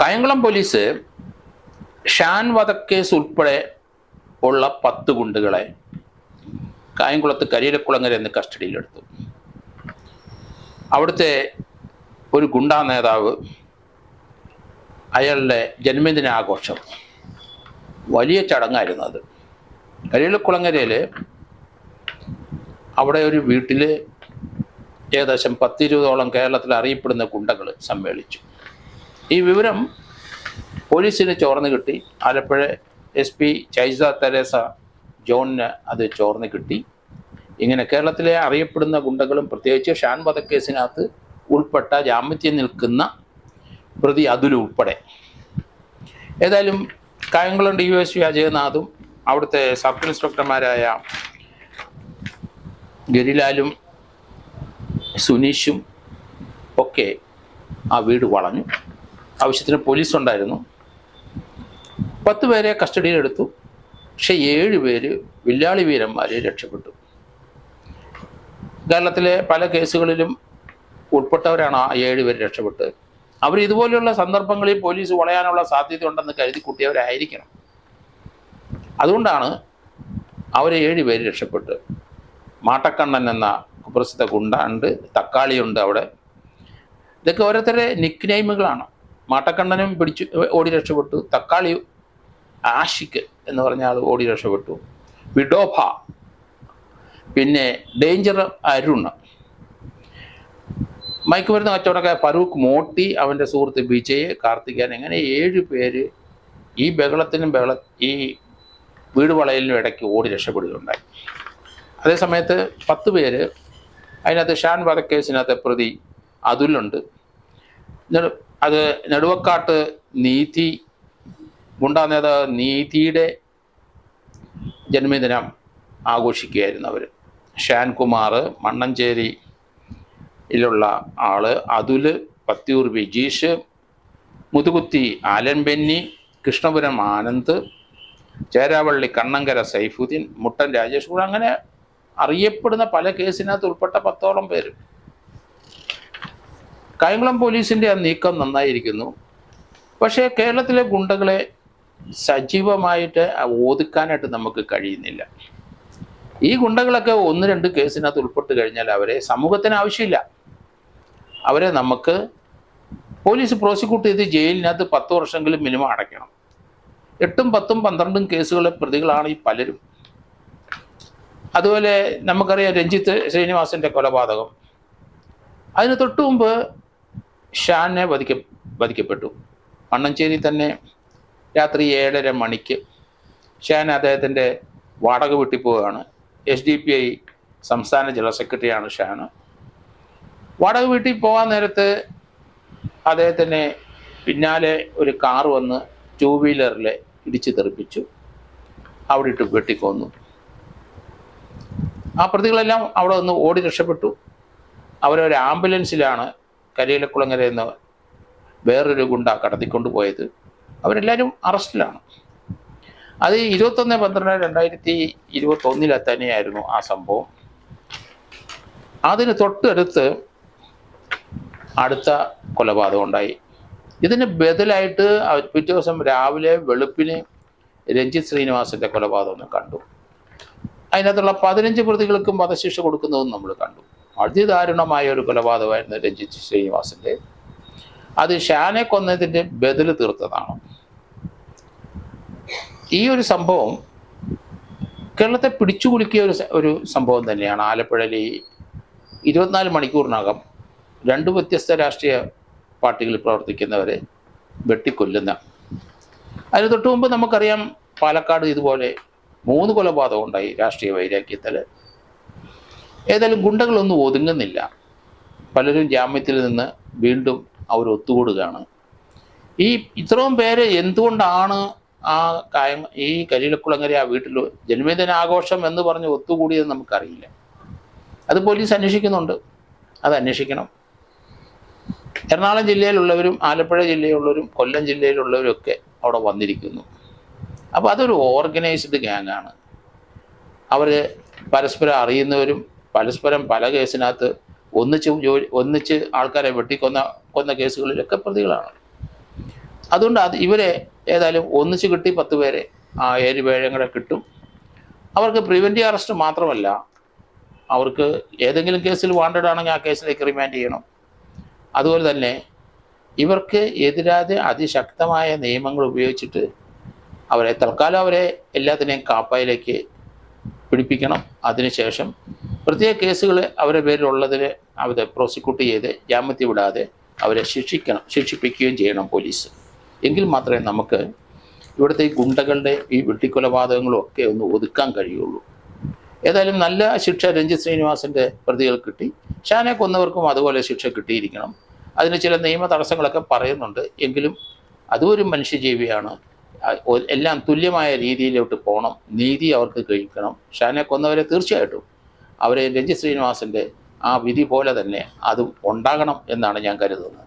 Kayamkulam police Shaan വധക്കേസ് ഉൾപ്പെടെ ഉള്ള പത്ത് ഗുണ്ടുകളെ കായംകുളത്ത് കരിയിലക്കുളങ്ങര എന്ന് കസ്റ്റഡിയിലെടുത്തു. അവിടുത്തെ ഒരു ഗുണ്ടാ നേതാവ് അയാളുടെ ജന്മദിന ആഘോഷം. വലിയ ചടങ്ങായിരുന്നു അത്. കരിയിലക്കുളങ്ങരയിൽ അവിടെ ഒരു വീട്ടിൽ ഏകദേശം പത്തിരുപതോളം കേരളത്തിൽ അറിയപ്പെടുന്ന ഗുണ്ടകൾ സമ്മേളിച്ചു. ഈ വിവരം പോലീസിന് ചോർന്ന് കിട്ടി. ആലപ്പുഴ എസ് പി ചൈസ തെരേസ ജോണിന് അത് ചോർന്ന് കിട്ടി. ഇങ്ങനെ കേരളത്തിലെ അറിയപ്പെടുന്ന ഗുണ്ടകളും പ്രത്യേകിച്ച് ഷാൻ വധക്കേസിനകത്ത് ഉൾപ്പെട്ട ജാമ്യത്തിൽ നിൽക്കുന്ന പ്രതി അതിലുൾപ്പെടെ ഏതായാലും കായംകുളം ഡി എസ് പി അജയനാഥും അവിടുത്തെ സബ് ഇൻസ്പെക്ടർമാരായ ഗരിലാലും സുനീഷും ഒക്കെ ആ വീട് വളഞ്ഞു. ആവശ്യത്തിന് പോലീസ് ഉണ്ടായിരുന്നു പത്ത് പേരെ കസ്റ്റഡിയിലെടുത്തു. പക്ഷെ ഏഴ് പേര് വില്ലാളി വീരന്മാരെ രക്ഷപ്പെട്ടു. കേരളത്തിലെ പല കേസുകളിലും ഉൾപ്പെട്ടവരാണ് ആ ഏഴ് പേര് രക്ഷപ്പെട്ടത് അവർ ഇതുപോലെയുള്ള സന്ദർഭങ്ങളിൽ പോലീസ് വളയാനുള്ള സാധ്യത ഉണ്ടെന്ന് കരുതി കൂട്ടിയവരായിരിക്കണം. അതുകൊണ്ടാണ് അവരെ ഏഴ് പേര് രക്ഷപ്പെട്ട്. മാട്ടക്കണ്ണൻ എന്ന കുപ്രസിദ്ധ ഗുണ്ട ഉണ്ട് തക്കാളിയുണ്ട് അവിടെ. ഇതൊക്കെ ഓരോരുത്തരുടെ നിക്ക് നെയിമുകളാണ് മാട്ടക്കണ്ണനും പിടിച്ചു ഓടി രക്ഷപ്പെട്ടു. തക്കാളി ആഷിക്ക് എന്ന് പറഞ്ഞ ആൾ ഓടി രക്ഷപ്പെട്ടു. വിഡോഭ പിന്നെ ഡേഞ്ചർ അരുൺ. മയക്കുമരുന്ന് കച്ചവടക്കാർ ഫറൂഖ് മോട്ടി അവന്റെ സുഹൃത്ത് വിജയ് കാർത്തികൻ അങ്ങനെ ഏഴ് പേര് ഈ ബഹളത്തിനും ബഹള ഈ വീട് വളയലിനും ഇടയ്ക്ക് ഓടി രക്ഷപ്പെടുകയുണ്ടായി. അതേസമയത്ത് പത്ത് പേര് അതിനകത്ത് ഷാൻ വധക്കേസിനകത്തെ പ്രതി അതുലുണ്ട് നെടു- അത് നെടുവക്കാട്ട് നീതി ഗുണ്ടാ നേതാവ് നീതിയുടെ ജന്മദിനം ആഘോഷിക്കുകയായിരുന്നു അവർ ഷാൻകുമാർ മണ്ണഞ്ചേരിയിലുള്ള ആൾ അതുൽ പത്തിയൂർ വിജീഷ് മുതുകുത്തി ആലൻ ബെന്നി കൃഷ്ണപുരം ആനന്ദ് ചേരാവള്ളി കണ്ണങ്കര സൈഫുദ്ദീൻ മുട്ടൻ രാജേഷ് അങ്ങനെ അറിയപ്പെടുന്ന പല കേസിനകത്ത് ഉൾപ്പെട്ട പത്തോളം പേര്. കായംകുളം പോലീസിന്റെ ആ നീക്കം നന്നായിരിക്കുന്നു. പക്ഷേ കേരളത്തിലെ ഗുണ്ടകളെ സജീവമായിട്ട് ഒതുക്കാനായിട്ട് നമുക്ക് കഴിയുന്നില്ല. ഈ ഗുണ്ടകളൊക്കെ ഒന്ന് രണ്ട് കേസിനകത്ത് ഉൾപ്പെട്ട് കഴിഞ്ഞാൽ അവരെ സമൂഹത്തിന് ആവശ്യമില്ല. അവരെ നമുക്ക് പോലീസ് പ്രോസിക്യൂട്ട് ചെയ്ത് ജയിലിനകത്ത് പത്ത് വർഷമെങ്കിലും മിനിമം അടയ്ക്കണം. എട്ടും പത്തും പന്ത്രണ്ടും കേസുകളെ പ്രതികളാണ് ഈ പലരും. അതുപോലെ നമുക്കറിയാം രഞ്ജിത്ത് ശ്രീനിവാസിന്റെ കൊലപാതകം. അതിന് തൊട്ടു മുമ്പ് ഷാനെ വധിക്ക വധിക്കപ്പെട്ടു. മണ്ണഞ്ചേരി തന്നെ രാത്രി ഏഴര മണിക്ക് ഷാൻ അദ്ദേഹത്തിന്റെ വാടക വീട്ടിൽ പോവുകയാണ്. എസ് ഡി പി ഐ സംസ്ഥാന ജനറൽ സെക്രട്ടറിയാണ് ഷാൻ. വാടക വീട്ടിൽ പോകാൻ നേരത്ത് അദ്ദേഹത്തിന് പിന്നാലെ ഒരു കാർ വന്ന് ടൂ വീലറിൽ ഇടിച്ച് തെറിപ്പിച്ചു. അവിടെ ഇട്ട് വെട്ടിക്കൊന്നു. ആ പ്രതികളെല്ലാം അവിടെ നിന്ന് ഓടി രക്ഷപ്പെട്ടു. അവരൊരു ആംബുലൻസിലാണ് കരിയിലക്കുളങ്ങര എന്ന വേറൊരു ഗുണ്ട കടത്തിക്കൊണ്ട് പോയത്. അവരെല്ലാവരും അറസ്റ്റിലാണ്. അത് ഇരുപത്തൊന്ന് പന്ത്രണ്ട് രണ്ടായിരത്തി ഇരുപത്തൊന്നിലെ തന്നെയായിരുന്നു ആ സംഭവം. അതിന് തൊട്ടടുത്ത് അടുത്ത കൊലപാതകം ഉണ്ടായി. ഇതിന് ബദലായിട്ട് പിറ്റേ ദിവസം രാവിലെ വെളുപ്പിന് രഞ്ജിത് ശ്രീനിവാസിന്റെ കൊലപാതകം കണ്ടു. അതിനകത്തുള്ള പതിനഞ്ച് പ്രതികൾക്കും വധശിക്ഷ കൊടുക്കുന്നതും നമ്മൾ കണ്ടു. അതിദാരുണമായ ഒരു കൊലപാതകമായിരുന്നു രഞ്ജിത്ത് ശ്രീനിവാസിന്റെ. അത് ഷാനെ കൊന്നതിന്റെ ബദൽ തീർത്തതാണ്. ഈ ഒരു സംഭവം കേരളത്തെ പിടിച്ചു കുലുക്കിയ ഒരു ഒരു സംഭവം തന്നെയാണ്. ആലപ്പുഴയിൽ ഇരുപത്തിനാല് മണിക്കൂറിനകം രണ്ട് വ്യത്യസ്ത രാഷ്ട്രീയ പാർട്ടികളിൽ പ്രവർത്തിക്കുന്നവരെ വെട്ടിക്കൊല്ലുന്ന. അതിന് തൊട്ടു മുമ്പ് നമുക്കറിയാം പാലക്കാട് ഇതുപോലെ മൂന്ന് കൊലപാതകം ഉണ്ടായി രാഷ്ട്രീയ വൈരാഗ്യത്തിൽ. ഏതായാലും ഗുണ്ടകളൊന്നും ഒതുങ്ങുന്നില്ല. പലരും ജാമ്യത്തിൽ നിന്ന് വീണ്ടും അവർ ഒത്തുകൂടുകയാണ്. ഈ ഇത്രയും പേര് എന്തുകൊണ്ടാണ് ആ കായം ഈ കരിയിലക്കുളങ്ങര ആ വീട്ടിൽ ജന്മദിനാഘോഷം എന്ന് പറഞ്ഞ് ഒത്തുകൂടിയത് നമുക്കറിയില്ല. അത് പോലീസ് അന്വേഷിക്കുന്നുണ്ട്. അത് അന്വേഷിക്കണം. എറണാകുളം ജില്ലയിലുള്ളവരും ആലപ്പുഴ ജില്ലയിലുള്ളവരും കൊല്ലം ജില്ലയിലുള്ളവരും ഒക്കെ അവിടെ വന്നിരിക്കുന്നു. അപ്പോൾ അതൊരു ഓർഗനൈസ്ഡ് ഗ്യാങ്ങാണ്. അവർ പരസ്പരം അറിയുന്നവരും പരസ്പരം പല കേസിനകത്ത് ഒന്നിച്ച് ജോലി ഒന്നിച്ച് ആൾക്കാരെ വെട്ടിക്കൊന്ന കൊന്ന കേസുകളിലൊക്കെ പ്രതികളാണ്. അതുകൊണ്ട് അത് ഇവരെ ഏതായാലും ഒന്നിച്ച് കിട്ടി പത്ത് പേരെ ആ ഏഴ് പേരും കൂടെ കിട്ടും. അവർക്ക് പ്രിവെന്റീവ് അറസ്റ്റ് മാത്രമല്ല അവർക്ക് ഏതെങ്കിലും കേസിൽ വാണ്ടഡ് ആണെങ്കിൽ ആ കേസിലേക്ക് റിമാൻഡ് ചെയ്യണം. അതുപോലെ തന്നെ ഇവർക്ക് എതിരാതെ അതിശക്തമായ നിയമങ്ങൾ ഉപയോഗിച്ചിട്ട് അവരെ തൽക്കാലം അവരെ എല്ലാത്തിനെയും കാപ്പായിലേക്ക് പിടിപ്പിക്കണം. അതിനുശേഷം പ്രത്യേക കേസുകൾ അവരുടെ പേരിലുള്ളതിൽ അവരെ പ്രോസിക്യൂട്ട് ചെയ്ത് ജാമ്യത്തിൽ വിടാതെ അവരെ ശിക്ഷിക്കണം ശിക്ഷിപ്പിക്കുകയും ചെയ്യണം പോലീസ്. എങ്കിൽ മാത്രമേ നമുക്ക് ഇവിടുത്തെ ഈ ഗുണ്ടകളുടെ ഈ വെട്ടിക്കൊലപാതകങ്ങളും ഒക്കെ ഒന്ന് ഒതുക്കാൻ കഴിയുള്ളൂ. ഏതായാലും നല്ല ശിക്ഷ രഞ്ജിത് ശ്രീനിവാസിന്റെ പ്രതികൾ കിട്ടി. ഷാനെ കൊന്നവർക്കും അതുപോലെ ശിക്ഷ കിട്ടിയിരിക്കണം. അതിന് ചില നിയമ തടസ്സങ്ങളൊക്കെ പറയുന്നുണ്ട്. എങ്കിലും അതും ഒരു മനുഷ്യജീവിയാണ് എല്ലാം തുല്യമായ രീതിയിലോട്ട് പോകണം നീതി അവർക്ക് കഴിക്കണം ഷാനെ കൊന്നവരെ തീർച്ചയായിട്ടും അവരെ രഞ്ജിത് ശ്രീനിവാസിന്റെ ആ വിധി പോലെ തന്നെ അതും ഉണ്ടാകണം എന്നാണ് ഞാൻ കരുതുന്നത്.